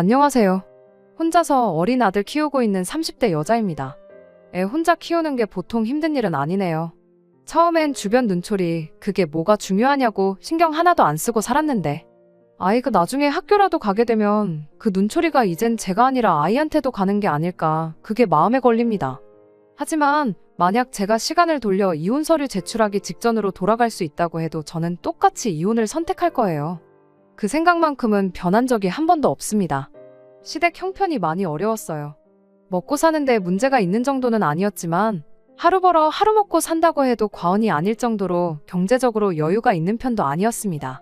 안녕하세요. 혼자서 어린 아들 키우고 있는 30대 여자입니다. 애 혼자 키우는 게 보통 힘든 일은 아니네요. 처음엔 주변 눈초리, 그게 뭐가 중요하냐고 신경 하나도 안 쓰고 살았는데, 아이가 나중에 학교라도 가게 되면 그 눈초리가 이젠 제가 아니라 아이한테도 가는 게 아닐까, 그게 마음에 걸립니다. 하지만 만약 제가 시간을 돌려 이혼 서류 제출하기 직전으로 돌아갈 수 있다고 해도 저는 똑같이 이혼을 선택할 거예요. 그 생각만큼은 변한 적이 한 번도 없습니다. 시댁 형편이 많이 어려웠어요. 먹고 사는데 문제가 있는 정도는 아니었지만 하루 벌어 하루 먹고 산다고 해도 과언이 아닐 정도로 경제적으로 여유가 있는 편도 아니었습니다.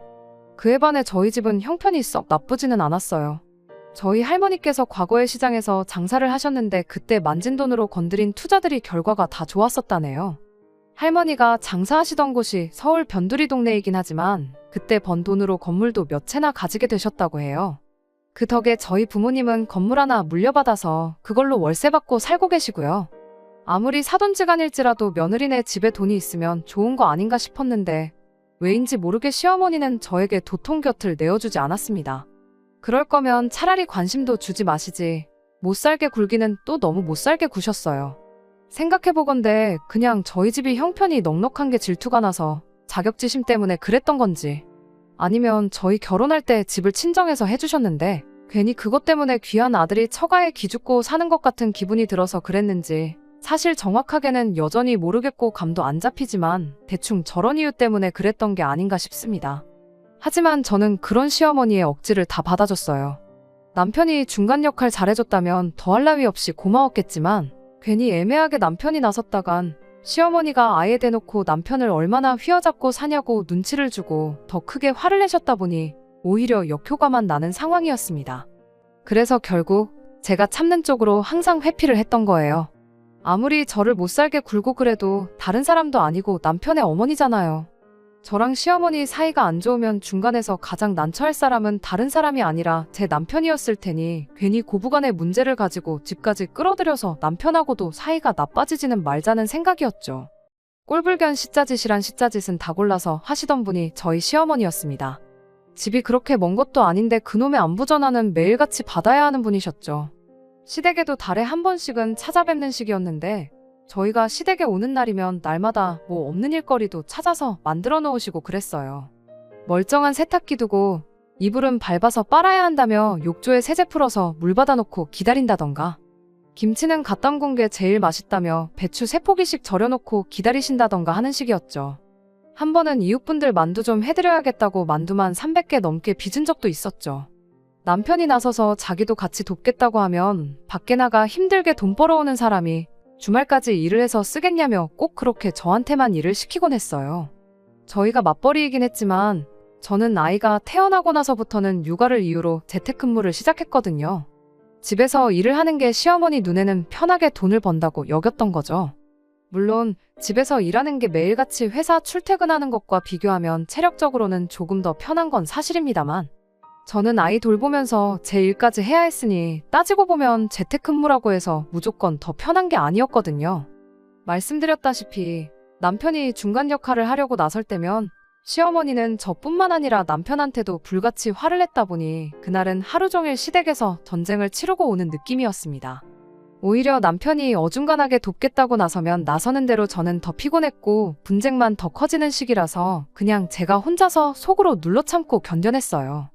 그에 반해 저희 집은 형편이 썩 나쁘지는 않았어요. 저희 할머니께서 과거의 시장에서 장사를 하셨는데 그때 만진 돈으로 건드린 투자들이 결과가 다 좋았었다네요. 할머니가 장사하시던 곳이 서울 변두리 동네이긴 하지만 그때 번 돈으로 건물도 몇 채나 가지게 되셨다고 해요. 그 덕에 저희 부모님은 건물 하나 물려받아서 그걸로 월세 받고 살고 계시고요. 아무리 사돈지간일지라도 며느리네 집에 돈이 있으면 좋은 거 아닌가 싶었는데 왜인지 모르게 시어머니는 저에게 도통 곁을 내어주지 않았습니다. 그럴 거면 차라리 관심도 주지 마시지. 못 살게 굴기는 또 너무 못 살게 구셨어요. 생각해보건대 그냥 저희 집이 형편이 넉넉한 게 질투가 나서 자격지심 때문에 그랬던 건지 아니면 저희 결혼할 때 집을 친정에서 해주셨는데 괜히 그것 때문에 귀한 아들이 처가에 기죽고 사는 것 같은 기분이 들어서 그랬는지 사실 정확하게는 여전히 모르겠고 감도 안 잡히지만 대충 저런 이유 때문에 그랬던 게 아닌가 싶습니다. 하지만 저는 그런 시어머니의 억지를 다 받아줬어요. 남편이 중간 역할 잘해줬다면 더할 나위 없이 고마웠겠지만 괜히 애매하게 남편이 나섰다간 시어머니가 아예 대놓고 남편을 얼마나 휘어잡고 사냐고 눈치를 주고 더 크게 화를 내셨다 보니 오히려 역효과만 나는 상황이었습니다. 그래서 결국 제가 참는 쪽으로 항상 회피를 했던 거예요. 아무리 저를 못 살게 굴고 그래도 다른 사람도 아니고 남편의 어머니잖아요. 저랑 시어머니 사이가 안 좋으면 중간에서 가장 난처할 사람은 다른 사람이 아니라 제 남편이었을 테니 괜히 고부간의 문제를 가지고 집까지 끌어들여서 남편하고도 사이가 나빠지지는 말자는 생각이었죠. 꼴불견 시짜짓이란 시짜짓은 다 골라서 하시던 분이 저희 시어머니였습니다. 집이 그렇게 먼 것도 아닌데 그놈의 안부 전화는 매일같이 받아야 하는 분이셨죠. 시댁에도 달에 한 번씩은 찾아뵙는 시기였는데 저희가 시댁에 오는 날이면 날마다 뭐 없는 일거리도 찾아서 만들어 놓으시고 그랬어요. 멀쩡한 세탁기 두고 이불은 밟아서 빨아야 한다며 욕조에 세제 풀어서 물 받아놓고 기다린다던가 김치는 갓 담근 게 제일 맛있다며 배추 세 포기씩 절여놓고 기다리신다던가 하는 식이었죠. 한 번은 이웃분들 만두 좀 해드려야겠다고 만두만 300개 넘게 빚은 적도 있었죠. 남편이 나서서 자기도 같이 돕겠다고 하면 밖에 나가 힘들게 돈 벌어오는 사람이 주말까지 일을 해서 쓰겠냐며 꼭 그렇게 저한테만 일을 시키곤 했어요. 저희가 맞벌이이긴 했지만 저는 아이가 태어나고 나서부터는 육아를 이유로 재택근무를 시작했거든요. 집에서 일을 하는 게 시어머니 눈에는 편하게 돈을 번다고 여겼던 거죠. 물론 집에서 일하는 게 매일같이 회사 출퇴근하는 것과 비교하면 체력적으로는 조금 더 편한 건 사실입니다만 저는 아이 돌보면서 제 일까지 해야 했으니 따지고 보면 재택근무라고 해서 무조건 더 편한 게 아니었거든요. 말씀드렸다시피 남편이 중간 역할을 하려고 나설 때면 시어머니는 저뿐만 아니라 남편한테도 불같이 화를 냈다 보니 그날은 하루 종일 시댁에서 전쟁을 치르고 오는 느낌이었습니다. 오히려 남편이 어중간하게 돕겠다고 나서면 나서는 대로 저는 더 피곤했고 분쟁만 더 커지는 시기라서 그냥 제가 혼자서 속으로 눌러 참고 견뎌냈어요.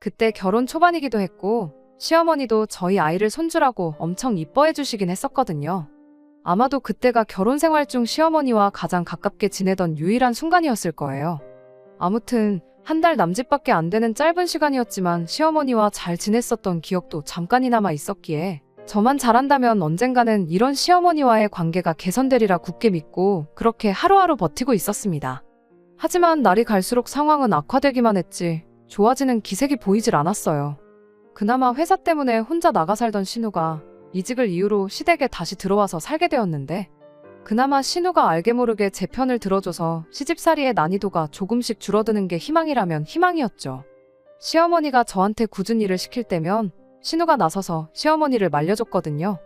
그때 결혼 초반이기도 했고 시어머니도 저희 아이를 손주라고 엄청 이뻐해 주시긴 했었거든요. 아마도 그때가 결혼 생활 중 시어머니와 가장 가깝게 지내던 유일한 순간이었을 거예요. 아무튼 한 달 남짓밖에 안 되는 짧은 시간이었지만 시어머니와 잘 지냈었던 기억도 잠깐이나마 있었기에 저만 잘한다면 언젠가는 이런 시어머니와의 관계가 개선되리라 굳게 믿고 그렇게 하루하루 버티고 있었습니다. 하지만 날이 갈수록 상황은 악화되기만 했지 좋아지는 기색이 보이질 않았어요. 그나마 회사 때문에 혼자 나가 살던 신우가 이직을 이유로 시댁에 다시 들어와서 살게 되었는데 그나마 신우가 알게 모르게 제 편을 들어줘서 시집살이의 난이도가 조금씩 줄어드는 게 희망이라면 희망이었죠. 시어머니가 저한테 굳은 일을 시킬 때면 신우가 나서서 시어머니를 말려줬거든요.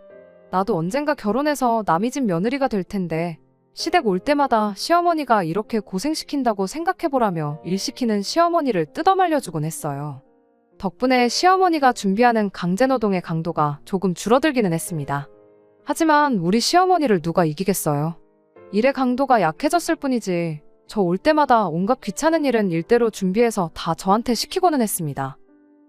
나도 언젠가 결혼해서 남이 집 며느리가 될 텐데 시댁 올 때마다 시어머니가 이렇게 고생시킨다고 생각해보라며 일 시키는 시어머니를 뜯어말려주곤 했어요. 덕분에 시어머니가 준비하는 강제노동의 강도가 조금 줄어들기는 했습니다. 하지만 우리 시어머니를 누가 이기겠어요? 일의 강도가 약해졌을 뿐이지 저 올 때마다 온갖 귀찮은 일은 일대로 준비해서 다 저한테 시키고는 했습니다.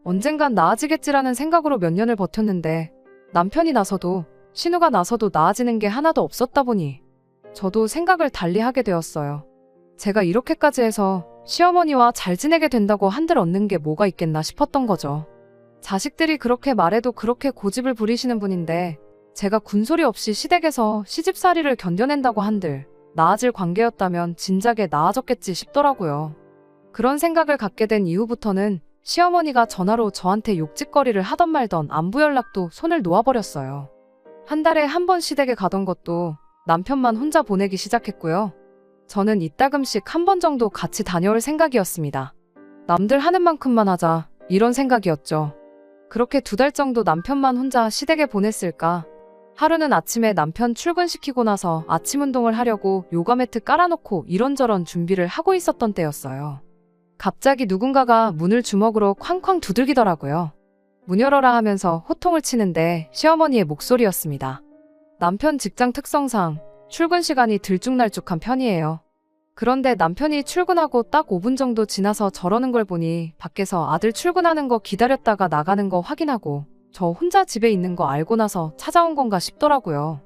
언젠간 나아지겠지라는 생각으로 몇 년을 버텼는데 남편이 나서도 신우가 나서도 나아지는 게 하나도 없었다 보니 저도 생각을 달리 하게 되었어요. 제가 이렇게까지 해서 시어머니와 잘 지내게 된다고 한들 얻는 게 뭐가 있겠나 싶었던 거죠. 자식들이 그렇게 말해도 그렇게 고집을 부리시는 분인데 제가 군소리 없이 시댁에서 시집살이를 견뎌낸다고 한들 나아질 관계였다면 진작에 나아졌겠지 싶더라고요. 그런 생각을 갖게 된 이후부터는 시어머니가 전화로 저한테 욕짓거리를 하던 말던 안부 연락도 손을 놓아버렸어요. 한 달에 한 번 시댁에 가던 것도 남편만 혼자 보내기 시작했고요. 저는 이따금씩 한 번 정도 같이 다녀올 생각이었습니다. 남들 하는 만큼만 하자, 이런 생각이었죠. 그렇게 두 달 정도 남편만 혼자 시댁에 보냈을까? 하루는 아침에 남편 출근시키고 나서 아침 운동을 하려고 요가 매트 깔아놓고 이런저런 준비를 하고 있었던 때였어요. 갑자기 누군가가 문을 주먹으로 쾅쾅 두들기더라고요. 문 열어라 하면서 호통을 치는데 시어머니의 목소리였습니다. 남편 직장 특성상 출근 시간이 들쭉날쭉한 편이에요. 그런데 남편이 출근하고 딱 5분 정도 지나서 저러는 걸 보니 밖에서 아들 출근하는 거 기다렸다가 나가는 거 확인하고 저 혼자 집에 있는 거 알고 나서 찾아온 건가 싶더라고요.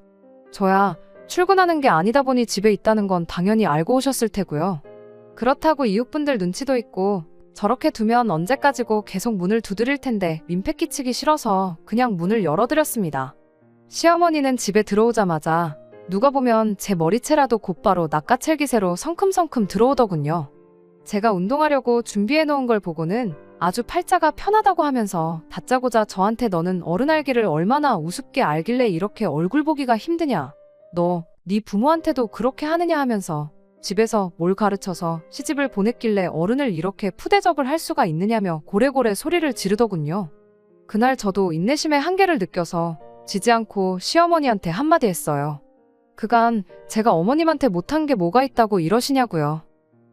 저야 출근하는 게 아니다 보니 집에 있다는 건 당연히 알고 오셨을 테고요. 그렇다고 이웃분들 눈치도 있고 저렇게 두면 언제까지고 계속 문을 두드릴 텐데 민폐 끼치기 싫어서 그냥 문을 열어드렸습니다. 시어머니는 집에 들어오자마자 누가 보면 제 머리채라도 곧바로 낚아챌기새로 성큼성큼 들어오더군요. 제가 운동하려고 준비해 놓은 걸 보고는 아주 팔자가 편하다고 하면서 다짜고자 저한테 너는 어른 알기를 얼마나 우습게 알길래 이렇게 얼굴 보기가 힘드냐. 너, 네 부모한테도 그렇게 하느냐 하면서 집에서 뭘 가르쳐서 시집을 보냈길래 어른을 이렇게 푸대접을 할 수가 있느냐며 고래고래 소리를 지르더군요. 그날 저도 인내심의 한계를 느껴서 지지 않고 시어머니한테 한마디 했어요. 그간 제가 어머님한테 못한 게 뭐가 있다고 이러시냐고요.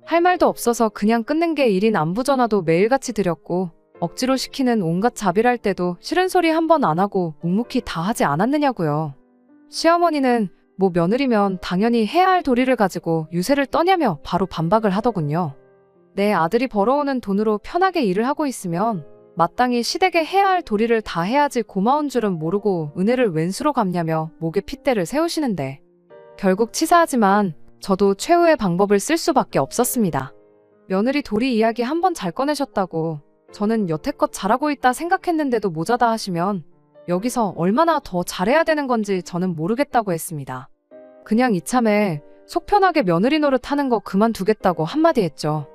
할 말도 없어서 그냥 끊는 게 일인 안부 전화도 매일같이 드렸고 억지로 시키는 온갖 자비할 때도 싫은 소리 한 번 안 하고 묵묵히 다 하지 않았느냐고요. 시어머니는 뭐 며느리면 당연히 해야 할 도리를 가지고 유세를 떠냐며 바로 반박을 하더군요. 내 아들이 벌어오는 돈으로 편하게 일을 하고 있으면 마땅히 시댁에 해야 할 도리를 다 해야지 고마운 줄은 모르고 은혜를 웬수로 갚냐며 목에 핏대를 세우시는데 결국 치사하지만 저도 최후의 방법을 쓸 수밖에 없었습니다. 며느리 도리 이야기 한 번 잘 꺼내셨다고 저는 여태껏 잘하고 있다 생각했는데도 모자다 하시면 여기서 얼마나 더 잘해야 되는 건지 저는 모르겠다고 했습니다. 그냥 이참에 속 편하게 며느리 노릇 하는 거 그만두겠다고 한마디 했죠.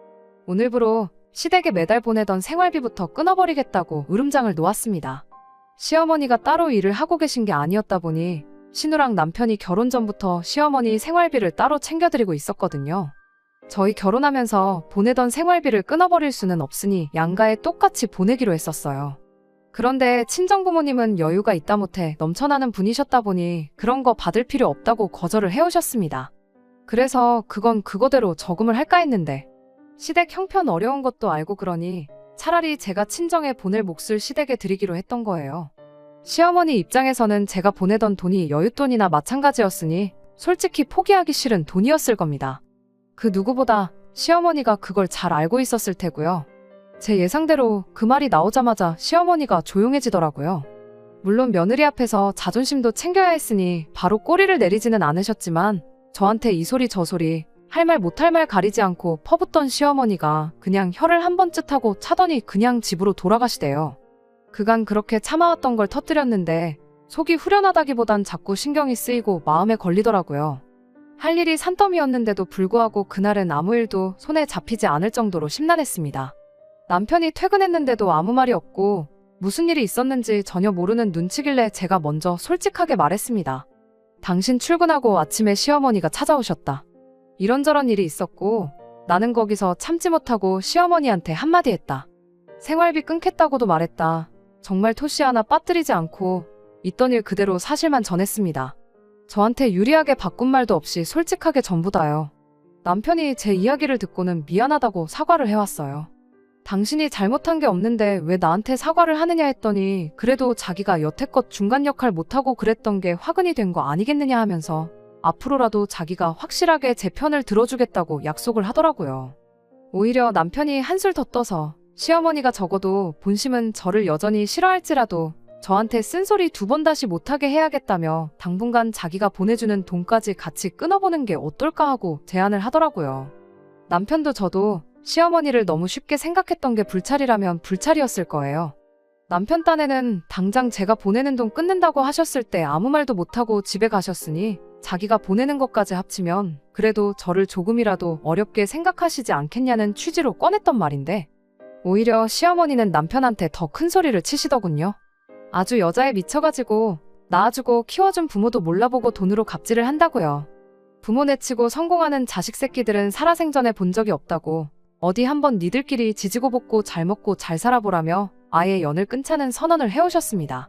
오늘부로 시댁에 매달 보내던 생활비부터 끊어버리겠다고 으름장을 놓았습니다. 시어머니가 따로 일을 하고 계신 게 아니었다 보니 신우랑 남편이 결혼 전부터 시어머니 생활비를 따로 챙겨드리고 있었거든요. 저희 결혼하면서 보내던 생활비를 끊어버릴 수는 없으니 양가에 똑같이 보내기로 했었어요. 그런데 친정부모님은 여유가 있다 못해 넘쳐나는 분이셨다 보니 그런 거 받을 필요 없다고 거절을 해오셨습니다. 그래서 그건 그거대로 저금을 할까 했는데 시댁 형편 어려운 것도 알고 그러니 차라리 제가 친정에 보낼 몫을 시댁에 드리기로 했던 거예요. 시어머니 입장에서는 제가 보내던 돈이 여윳돈이나 마찬가지였으니 솔직히 포기하기 싫은 돈이었을 겁니다. 그 누구보다 시어머니가 그걸 잘 알고 있었을 테고요. 제 예상대로 그 말이 나오자마자 시어머니가 조용해지더라고요. 물론 며느리 앞에서 자존심도 챙겨야 했으니 바로 꼬리를 내리지는 않으셨지만 저한테 이 소리 저 소리 할 말 못할 말 가리지 않고 퍼붓던 시어머니가 그냥 혀를 한 번쯤 하고 차더니 그냥 집으로 돌아가시대요. 그간 그렇게 참아왔던 걸 터뜨렸는데 속이 후련하다기보단 자꾸 신경이 쓰이고 마음에 걸리더라고요. 할 일이 산더미였는데도 불구하고 그날은 아무 일도 손에 잡히지 않을 정도로 심란했습니다. 남편이 퇴근했는데도 아무 말이 없고 무슨 일이 있었는지 전혀 모르는 눈치길래 제가 먼저 솔직하게 말했습니다. 당신 출근하고 아침에 시어머니가 찾아오셨다. 이런저런 일이 있었고 나는 거기서 참지 못하고 시어머니한테 한마디 했다. 생활비 끊겠다고도 말했다. 정말 토시 하나 빠뜨리지 않고 있던 일 그대로 사실만 전했습니다. 저한테 유리하게 바꾼 말도 없이 솔직하게 전부 다요. 남편이 제 이야기를 듣고는 미안하다고 사과를 해왔어요. 당신이 잘못한 게 없는데 왜 나한테 사과를 하느냐 했더니 그래도 자기가 여태껏 중간 역할 못하고 그랬던 게 화근이 된 거 아니겠느냐 하면서 앞으로라도 자기가 확실하게 제 편을 들어주겠다고 약속을 하더라고요. 오히려 남편이 한술 더 떠서 시어머니가 적어도 본심은 저를 여전히 싫어할지라도 저한테 쓴소리 두 번 다시 못하게 해야겠다며 당분간 자기가 보내주는 돈까지 같이 끊어보는 게 어떨까 하고 제안을 하더라고요. 남편도 저도 시어머니를 너무 쉽게 생각했던 게 불찰이라면 불찰이었을 거예요. 남편 딴에는 당장 제가 보내는 돈 끊는다고 하셨을 때 아무 말도 못하고 집에 가셨으니 자기가 보내는 것까지 합치면 그래도 저를 조금이라도 어렵게 생각하시지 않겠냐는 취지로 꺼냈던 말인데 오히려 시어머니는 남편한테 더 큰 소리를 치시더군요. 아주 여자에 미쳐가지고 낳아주고 키워준 부모도 몰라보고 돈으로 갑질을 한다고요. 부모 내치고 성공하는 자식 새끼들은 살아생전에 본 적이 없다고 어디 한번 니들끼리 지지고 볶고 잘 먹고 잘 살아보라며 아예 연을 끊자는 선언을 해오셨습니다.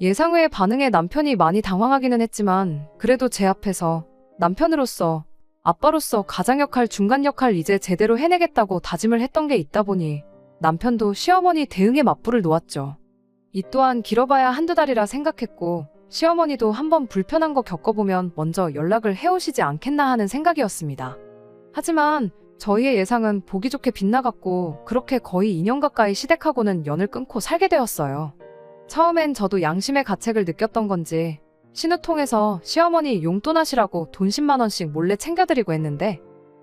예상 외의 반응에 남편이 많이 당황하기는 했지만 그래도 제 앞에서 남편으로서 아빠로서 가장 역할 중간 역할 이제 제대로 해내겠다고 다짐을 했던 게 있다 보니 남편도 시어머니 대응에 맞불을 놓았죠. 이 또한 길어봐야 한두 달이라 생각했고 시어머니도 한번 불편한 거 겪어보면 먼저 연락을 해오시지 않겠나 하는 생각이었습니다. 하지만 저희의 예상은 보기 좋게 빗나갔고 그렇게 거의 2년 가까이 시댁하고는 연을 끊고 살게 되었어요. 처음엔 저도 양심의 가책을 느꼈던 건지 신우 통해서 시어머니 용돈 하시라고 돈 10만 원씩 몰래 챙겨드리고 했는데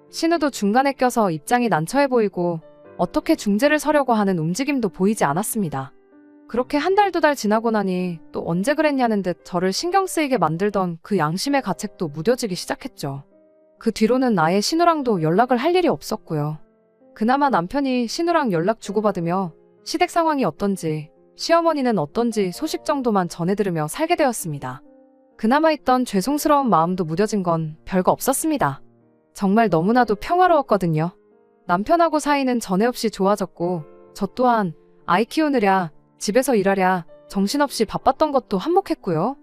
신우도 중간에 껴서 입장이 난처해 보이고 어떻게 중재를 서려고 하는 움직임도 보이지 않았습니다. 그렇게 한 달 두달 지나고 나니 또 언제 그랬냐는 듯 저를 신경 쓰이게 만들던 그 양심의 가책도 무뎌지기 시작했죠. 그 뒤로는 아예 신우랑도 연락을 할 일이 없었고요. 그나마 남편이 신우랑 연락 주고받으며 시댁 상황이 어떤지, 시어머니는 어떤지 소식 정도만 전해들으며 살게 되었습니다. 그나마 있던 죄송스러운 마음도 무뎌진 건 별거 없었습니다. 정말 너무나도 평화로웠거든요. 남편하고 사이는 전에 없이 좋아졌고, 저 또한 아이 키우느랴, 집에서 일하랴, 정신없이 바빴던 것도 한몫했고요.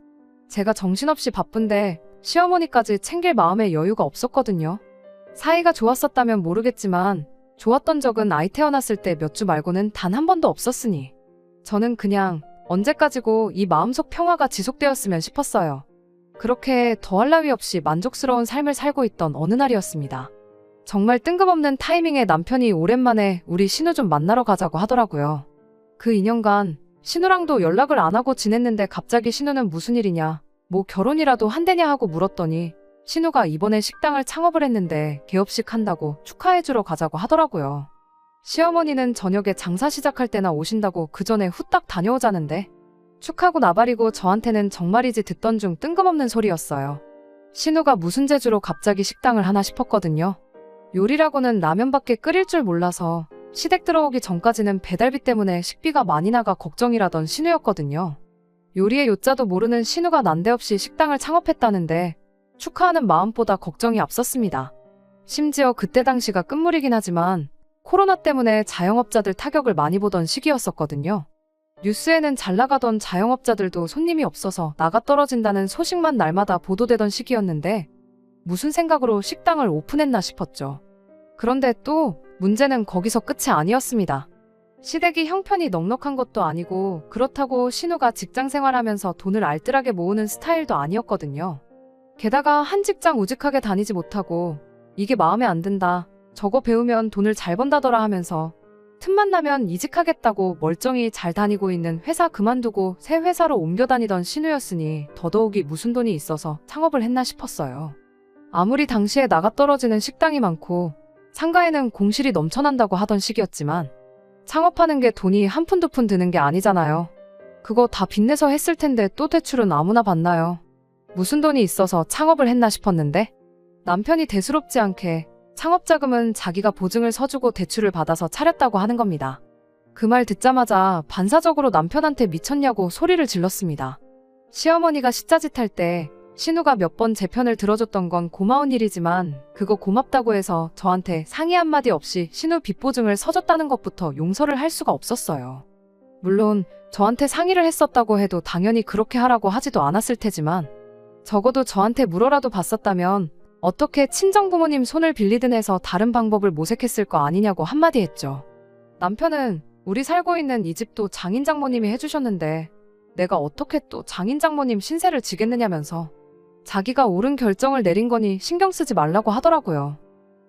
제가 정신없이 바쁜데 시어머니까지 챙길 마음의 여유가 없었거든요. 사이가 좋았었다면 모르겠지만 좋았던 적은 아이 태어났을 때 몇 주 말고는 단 한 번도 없었으니 저는 그냥 언제까지고 이 마음속 평화가 지속되었으면 싶었어요. 그렇게 더할 나위 없이 만족스러운 삶을 살고 있던 어느 날이었습니다. 정말 뜬금없는 타이밍에 남편이 오랜만에 우리 신우 좀 만나러 가자고 하더라고요. 그 2년간 신우랑도 연락을 안 하고 지냈는데 갑자기 신우는 무슨 일이냐, 뭐 결혼이라도 한대냐 하고 물었더니 신우가 이번에 식당을 창업을 했는데 개업식 한다고 축하해주러 가자고 하더라고요. 시어머니는 저녁에 장사 시작할 때나 오신다고 그 전에 후딱 다녀오자는데 축하고 나발이고 저한테는 정말이지 듣던 중 뜬금없는 소리였어요. 신우가 무슨 재주로 갑자기 식당을 하나 싶었거든요. 요리라고는 라면밖에 끓일 줄 몰라서 시댁 들어오기 전까지는 배달비 때문에 식비가 많이 나가 걱정이라던 신우였거든요. 요리의 요자도 모르는 신우가 난데없이 식당을 창업했다는데 축하하는 마음보다 걱정이 앞섰습니다. 심지어 그때 당시가 끝물이긴 하지만 코로나 때문에 자영업자들 타격을 많이 보던 시기였었거든요. 뉴스에는 잘 나가던 자영업자들도 손님이 없어서 나가 떨어진다는 소식만 날마다 보도되던 시기였는데 무슨 생각으로 식당을 오픈했나 싶었죠. 그런데 또 문제는 거기서 끝이 아니었습니다. 시댁이 형편이 넉넉한 것도 아니고 그렇다고 신우가 직장 생활하면서 돈을 알뜰하게 모으는 스타일도 아니었거든요. 게다가 한 직장 우직하게 다니지 못하고 이게 마음에 안 든다. 저거 배우면 돈을 잘 번다더라 하면서 틈만 나면 이직하겠다고 멀쩡히 잘 다니고 있는 회사 그만두고 새 회사로 옮겨 다니던 신우였으니 더더욱이 무슨 돈이 있어서 창업을 했나 싶었어요. 아무리 당시에 나가 떨어지는 식당이 많고 상가에는 공실이 넘쳐난다고 하던 시기였지만 창업하는 게 돈이 한 푼 두 푼 드는 게 아니잖아요. 그거 다 빚내서 했을 텐데 또 대출은 아무나 받나요? 무슨 돈이 있어서 창업을 했나 싶었는데 남편이 대수롭지 않게 창업 자금은 자기가 보증을 서주고 대출을 받아서 차렸다고 하는 겁니다. 그 말 듣자마자 반사적으로 남편한테 미쳤냐고 소리를 질렀습니다. 시어머니가 시자짓 할 때 신우가 몇 번 제 편을 들어줬던 건 고마운 일이지만 그거 고맙다고 해서 저한테 상의 한마디 없이 신우 빚보증을 서줬다는 것부터 용서를 할 수가 없었어요. 물론 저한테 상의를 했었다고 해도 당연히 그렇게 하라고 하지도 않았을 테지만 적어도 저한테 물어라도 봤었다면 어떻게 친정 부모님 손을 빌리든 해서 다른 방법을 모색했을 거 아니냐고 한마디 했죠. 남편은 우리 살고 있는 이 집도 장인 장모님이 해주셨는데 내가 어떻게 또 장인 장모님 신세를 지겠느냐면서 자기가 옳은 결정을 내린 거니 신경 쓰지 말라고 하더라고요.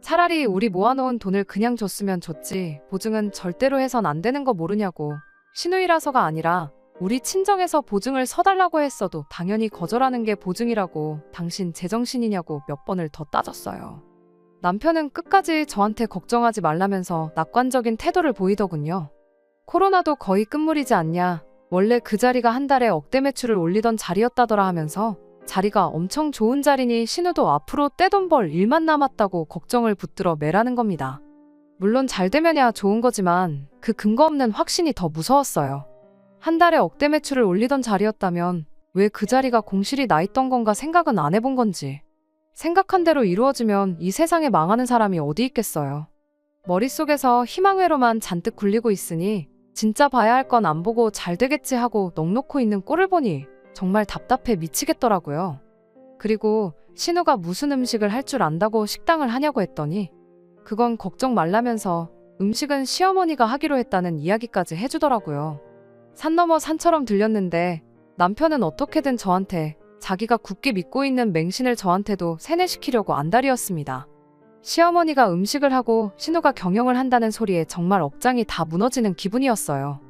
차라리 우리 모아놓은 돈을 그냥 줬으면 줬지 보증은 절대로 해선 안 되는 거 모르냐고 신우이라서가 아니라 우리 친정에서 보증을 서달라고 했어도 당연히 거절하는 게 보증이라고 당신 제정신이냐고 몇 번을 더 따졌어요. 남편은 끝까지 저한테 걱정하지 말라면서 낙관적인 태도를 보이더군요. 코로나도 거의 끝물이지 않냐. 원래 그 자리가 한 달에 억대 매출을 올리던 자리였다더라 하면서 자리가 엄청 좋은 자리니 신우도 앞으로 떼돈 벌 일만 남았다고 걱정을 붙들어 매라는 겁니다. 물론 잘 되면야 좋은 거지만 그 근거 없는 확신이 더 무서웠어요. 한 달에 억대 매출을 올리던 자리였다면 왜 그 자리가 공실이 나 있던 건가 생각은 안 해본 건지. 생각한 대로 이루어지면 이 세상에 망하는 사람이 어디 있겠어요. 머릿속에서 희망회로만 잔뜩 굴리고 있으니 진짜 봐야 할 건 안 보고 잘 되겠지 하고 넋놓고 있는 꼴을 보니 정말 답답해 미치겠더라고요. 그리고 신우가 무슨 음식을 할 줄 안다고 식당을 하냐고 했더니 그건 걱정 말라면서 음식은 시어머니가 하기로 했다는 이야기까지 해주더라고요. 산 넘어 산처럼 들렸는데 남편은 어떻게든 저한테 자기가 굳게 믿고 있는 맹신을 저한테도 세뇌시키려고 안달이었습니다. 시어머니가 음식을 하고 신우가 경영을 한다는 소리에 정말 억장이 다 무너지는 기분이었어요.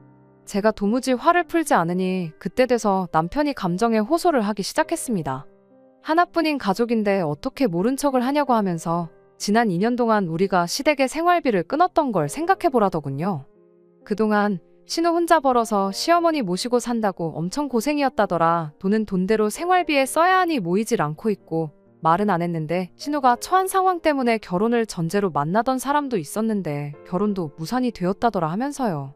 제가 도무지 화를 풀지 않으니 그때 돼서 남편이 감정에 호소를 하기 시작했습니다. 하나뿐인 가족인데 어떻게 모른 척을 하냐고 하면서 지난 2년 동안 우리가 시댁의 생활비를 끊었던 걸 생각해 보라더군요. 그동안 신우 혼자 벌어서 시어머니 모시고 산다고 엄청 고생이었다더라. 돈은 돈대로 생활비에 써야 하니 모이질 않고 있고 말은 안 했는데 신우가 처한 상황 때문에 결혼을 전제로 만나던 사람도 있었는데 결혼도 무산이 되었다더라 하면서요.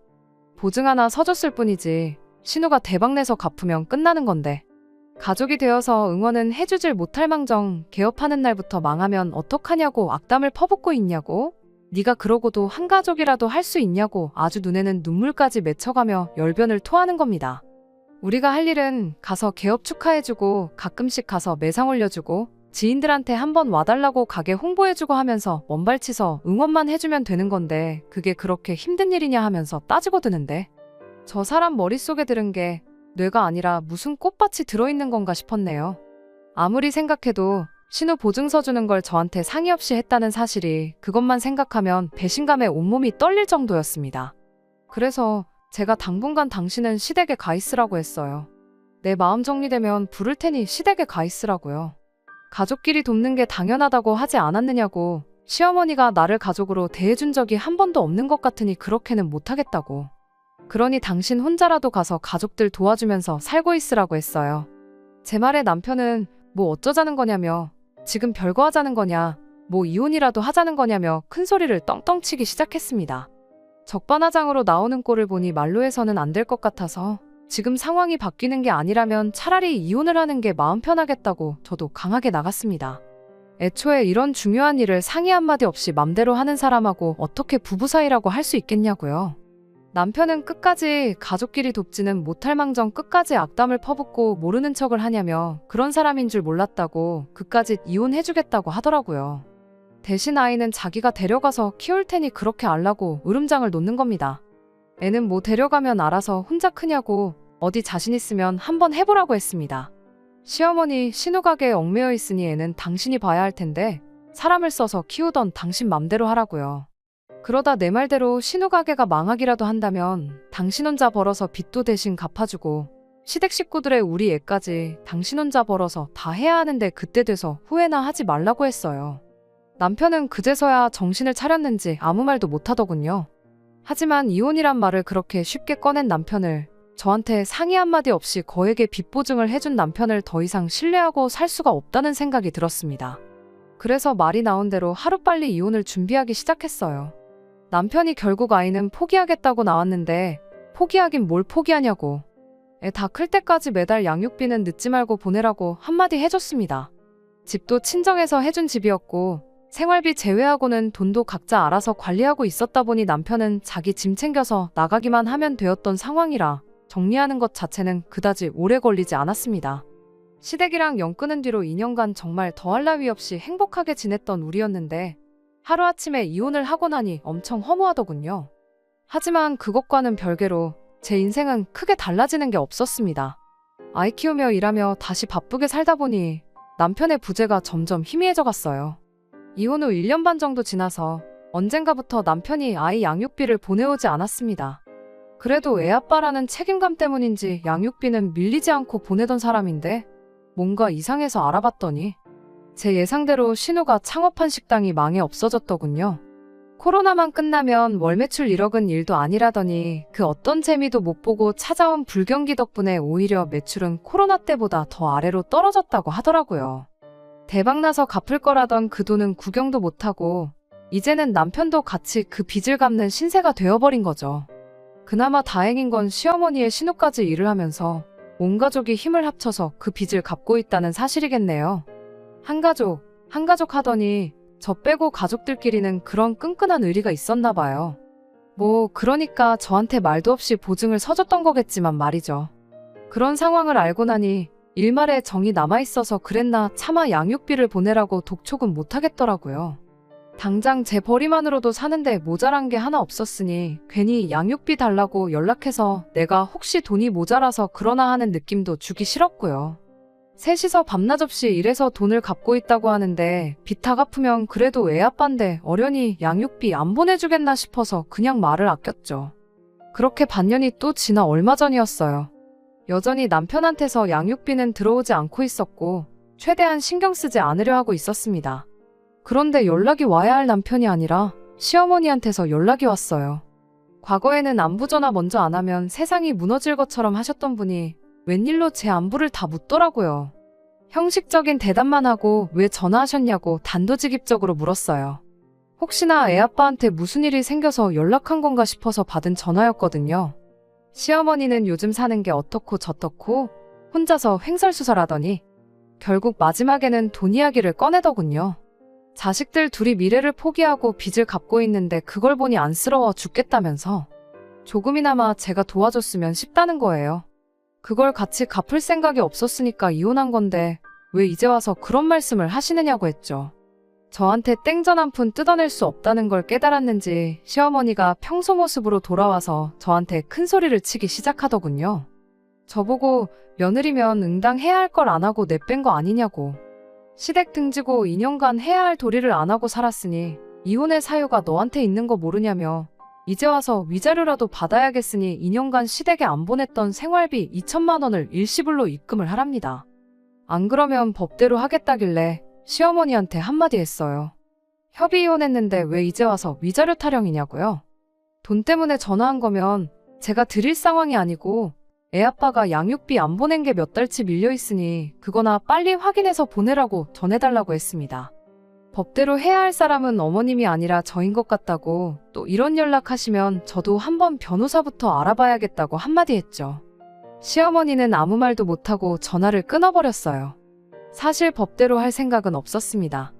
보증 하나 서줬을 뿐이지 신우가 대박내서 갚으면 끝나는 건데 가족이 되어서 응원은 해주질 못할 망정 개업하는 날부터 망하면 어떡하냐고 악담을 퍼붓고 있냐고 네가 그러고도 한 가족이라도 할 수 있냐고 아주 눈에는 눈물까지 맺혀가며 열변을 토하는 겁니다. 우리가 할 일은 가서 개업 축하해주고 가끔씩 가서 매상 올려주고 지인들한테 한번 와달라고 가게 홍보해주고 하면서 먼발치서 응원만 해주면 되는 건데 그게 그렇게 힘든 일이냐 하면서 따지고 드는데 저 사람 머릿속에 들은 게 뇌가 아니라 무슨 꽃밭이 들어있는 건가 싶었네요. 아무리 생각해도 신우 보증서 주는 걸 저한테 상의 없이 했다는 사실이 그것만 생각하면 배신감에 온몸이 떨릴 정도였습니다. 그래서 제가 당분간 당신은 시댁에 가 있으라고 했어요. 내 마음 정리되면 부를 테니 시댁에 가 있으라고요. 가족끼리 돕는 게 당연하다고 하지 않았느냐고 시어머니가 나를 가족으로 대해준 적이 한 번도 없는 것 같으니 그렇게는 못하겠다고. 그러니 당신 혼자라도 가서 가족들 도와주면서 살고 있으라고 했어요. 제 말에 남편은 뭐 어쩌자는 거냐며 지금 별거 하자는 거냐 뭐 이혼이라도 하자는 거냐며 큰 소리를 떵떵 치기 시작했습니다. 적반하장으로 나오는 꼴을 보니 말로 해서는 안 될 것 같아서 지금 상황이 바뀌는 게 아니라면 차라리 이혼을 하는 게 마음 편하겠다고 저도 강하게 나갔습니다. 애초에 이런 중요한 일을 상의 한마디 없이 맘대로 하는 사람하고 어떻게 부부 사이라고 할 수 있겠냐고요. 남편은 끝까지 가족끼리 돕지는 못할 망정 끝까지 악담을 퍼붓고 모르는 척을 하냐며 그런 사람인 줄 몰랐다고 그까짓 이혼해주겠다고 하더라고요. 대신 아이는 자기가 데려가서 키울 테니 그렇게 알라고 으름장을 놓는 겁니다. 애는 뭐 데려가면 알아서 혼자 크냐고 어디 자신 있으면 한번 해보라고 했습니다. 시어머니 신우가게에 얽매여 있으니 애는 당신이 봐야 할 텐데 사람을 써서 키우던 당신 맘대로 하라고요. 그러다 내 말대로 신우가게가 망하기라도 한다면 당신 혼자 벌어서 빚도 대신 갚아주고 시댁 식구들의 우리 애까지 당신 혼자 벌어서 다 해야 하는데 그때 돼서 후회나 하지 말라고 했어요. 남편은 그제서야 정신을 차렸는지 아무 말도 못하더군요. 하지만 이혼이란 말을 그렇게 쉽게 꺼낸 남편을 저한테 상의 한마디 없이 거액의 빚 보증을 해준 남편을 더 이상 신뢰하고 살 수가 없다는 생각이 들었습니다. 그래서 말이 나온 대로 하루빨리 이혼을 준비하기 시작했어요. 남편이 결국 아이는 포기하겠다고 나왔는데 포기하긴 뭘 포기하냐고. 애 다 클 때까지 매달 양육비는 늦지 말고 보내라고 한마디 해줬습니다. 집도 친정에서 해준 집이었고 생활비 제외하고는 돈도 각자 알아서 관리하고 있었다 보니 남편은 자기 짐 챙겨서 나가기만 하면 되었던 상황이라 정리하는 것 자체는 그다지 오래 걸리지 않았습니다. 시댁이랑 연 끊은 뒤로 2년간 정말 더할 나위 없이 행복하게 지냈던 우리였는데 하루아침에 이혼을 하고 나니 엄청 허무하더군요. 하지만 그것과는 별개로 제 인생은 크게 달라지는 게 없었습니다. 아이 키우며 일하며 다시 바쁘게 살다 보니 남편의 부재가 점점 희미해져 갔어요. 이혼 후 1년 반 정도 지나서 언젠가부터 남편이 아이 양육비를 보내오지 않았습니다. 그래도 애 아빠라는 책임감 때문인지 양육비는 밀리지 않고 보내던 사람인데 뭔가 이상해서 알아봤더니 제 예상대로 신우가 창업한 식당이 망해 없어졌더군요. 코로나만 끝나면 월 매출 1억은 일도 아니라더니 그 어떤 재미도 못 보고 찾아온 불경기 덕분에 오히려 매출은 코로나 때보다 더 아래로 떨어졌다고 하더라고요. 대박나서 갚을 거라던 그 돈은 구경도 못하고 이제는 남편도 같이 그 빚을 갚는 신세가 되어버린 거죠. 그나마 다행인 건 시어머니의 신우까지 일을 하면서 온 가족이 힘을 합쳐서 그 빚을 갚고 있다는 사실이겠네요. 한 가족, 한 가족 하더니 저 빼고 가족들끼리는 그런 끈끈한 의리가 있었나 봐요. 뭐, 그러니까 저한테 말도 없이 보증을 서줬던 거겠지만 말이죠. 그런 상황을 알고 나니 일말에 정이 남아있어서 그랬나 차마 양육비를 보내라고 독촉은 못하겠더라고요. 당장 제 벌이만으로도 사는데 모자란 게 하나 없었으니 괜히 양육비 달라고 연락해서 내가 혹시 돈이 모자라서 그러나 하는 느낌도 주기 싫었고요. 셋이서 밤낮 없이 일해서 돈을 갚고 있다고 하는데 빚다 갚으면 그래도 애 아빠인데 어련히 양육비 안 보내주겠나 싶어서 그냥 말을 아꼈죠. 그렇게 반년이 또 지나 얼마 전이었어요. 여전히 남편한테서 양육비는 들어오지 않고 있었고 최대한 신경 쓰지 않으려 하고 있었습니다. 그런데 연락이 와야 할 남편이 아니라 시어머니한테서 연락이 왔어요. 과거에는 안부 전화 먼저 안 하면 세상이 무너질 것처럼 하셨던 분이 웬일로 제 안부를 다 묻더라고요. 형식적인 대답만 하고 왜 전화하셨냐고 단도직입적으로 물었어요. 혹시나 애 아빠한테 무슨 일이 생겨서 연락한 건가 싶어서 받은 전화였거든요. 시어머니는 요즘 사는 게 어떻고 저떻고 혼자서 횡설수설하더니 결국 마지막에는 돈 이야기를 꺼내더군요. 자식들 둘이 미래를 포기하고 빚을 갚고 있는데 그걸 보니 안쓰러워 죽겠다면서 조금이나마 제가 도와줬으면 싶다는 거예요. 그걸 같이 갚을 생각이 없었으니까 이혼한 건데 왜 이제 와서 그런 말씀을 하시느냐고 했죠. 저한테 땡전 한 푼 뜯어낼 수 없다는 걸 깨달았는지 시어머니가 평소 모습으로 돌아와서 저한테 큰 소리를 치기 시작하더군요. 저보고 며느리면 응당해야 할 걸 안 하고 내뺀 거 아니냐고. 시댁 등지고 2년간 해야 할 도리를 안 하고 살았으니 이혼의 사유가 너한테 있는 거 모르냐며 이제 와서 위자료라도 받아야겠으니 2년간 시댁에 안 보냈던 생활비 2천만 원을 일시불로 입금을 하랍니다. 안 그러면 법대로 하겠다길래 시어머니한테 한마디 했어요. 협의 이혼했는데 왜 이제 와서 위자료 타령이냐고요? 돈 때문에 전화한 거면 제가 드릴 상황이 아니고 애 아빠가 양육비 안 보낸 게 몇 달치 밀려 있으니 그거나 빨리 확인해서 보내라고 전해달라고 했습니다. 법대로 해야 할 사람은 어머님이 아니라 저인 것 같다고 또 이런 연락하시면 저도 한번 변호사부터 알아봐야겠다고 한마디 했죠. 시어머니는 아무 말도 못하고 전화를 끊어버렸어요. 사실 법대로 할 생각은 없었습니다.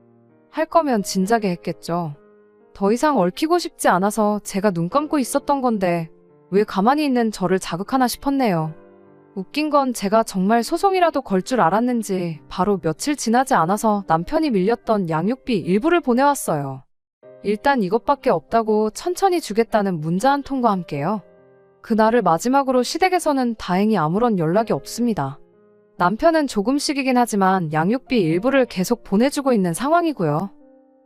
할 거면 진작에 했겠죠. 더 이상 얽히고 싶지 않아서 제가 눈 감고 있었던 건데 왜 가만히 있는 저를 자극하나 싶었네요. 웃긴 건 제가 정말 소송이라도 걸 줄 알았는지 바로 며칠 지나지 않아서 남편이 밀렸던 양육비 일부를 보내왔어요. 일단 이것밖에 없다고 천천히 주겠다는 문자 한 통과 함께요. 그날을 마지막으로 시댁에서는 다행히 아무런 연락이 없습니다. 남편은 조금씩이긴 하지만 양육비 일부를 계속 보내주고 있는 상황이고요.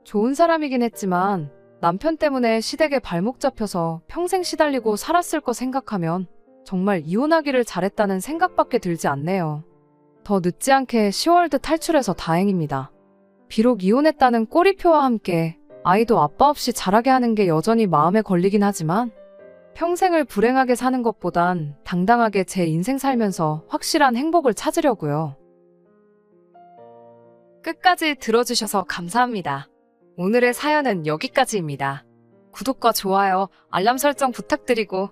좋은 사람이긴 했지만 남편 때문에 시댁에 발목 잡혀서 평생 시달리고 살았을 거 생각하면 정말 이혼하기를 잘했다는 생각밖에 들지 않네요. 더 늦지 않게 10월드 탈출해서 다행입니다. 비록 이혼했다는 꼬리표와 함께 아이도 아빠 없이 자라게 하는 게 여전히 마음에 걸리긴 하지만 평생을 불행하게 사는 것보단 당당하게 제 인생 살면서 확실한 행복을 찾으려고요. 끝까지 들어주셔서 감사합니다. 오늘의 사연은 여기까지입니다. 구독과 좋아요, 알람 설정 부탁드리고